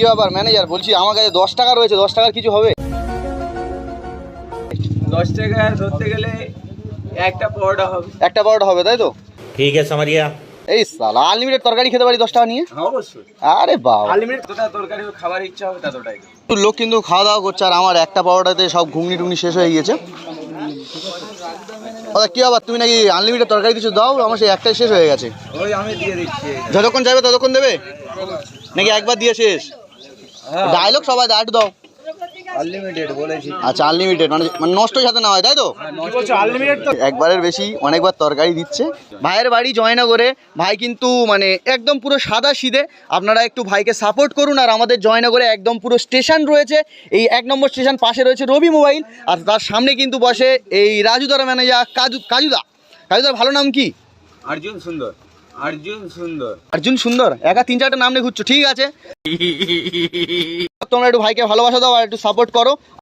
কী ব্যাপার ম্যানেজার বলছি আমার কাছে দশ টাকা রয়েছে দশ টাকার কিছু হবে? দশ টাকা ধরতে গেলে একটা পরোটা হবে। একটা পরোটা হবে তাই তো? ঠিক আছে আমারিয়া এই সালা আনলিমিটেড তরকারি খেতে পারি দশ টাকা নিয়ে? হ্যাঁ, আরে বাবা। আনলিমিটেড তোটা তরকারি খাবার ইচ্ছা হবে ততটাই তো লোক কিন্তু খাওয়া দাওয়া করছে আর আমার একটা পাওয়াটাতে সব ঘুগনি টুগনি শেষ হয়ে গিয়েছে। দাদা কী আবার তুমি নাকি আনলিমিটেড তরকারি কিছু দাও? আমার সেই একটাই শেষ হয়ে গেছে। ওই আমি দিয়ে দিচ্ছি। যতক্ষণ যাবে ততক্ষণ দেবে? নাকি একবার দিয়ে শেষ? ডায়লগ সবাই দাও একটু দাও। আনলিমিটেড বলেছি। আচ্ছা আনলিমিটেড মানে মানে নষ্ট যাতে না হয় তাই তো? একবারের বেশি অনেকবার তরকারি দিচ্ছে। ভাইয়ের বাড়ি জয়নগরে ভাই কিন্তু মানে একদম পুরো সাদা সিধে। আপনারা একটু ভাইকে সাপোর্ট করুন আর আমাদের জয়নগরে একদম পুরো স্টেশন রয়েছে। এই এক নম্বর স্টেশন পাশে রয়েছে রবি মোবাইল আর তার সামনে কিন্তু বসে এই রাজুদার ম্যানেজার কাজু কাজুদা। কাজুদার ভালো নাম কি? অর্জুন সুন্দর। অর্জুন সুন্দর। অর্জুন সুন্দর? একা তিন চারটা নাম নিয়ে ঘুরছো ঠিক আছে? তোমরা একটু ভাইকে ভালোবাসা দাও আর একটু সাপোর্ট করো।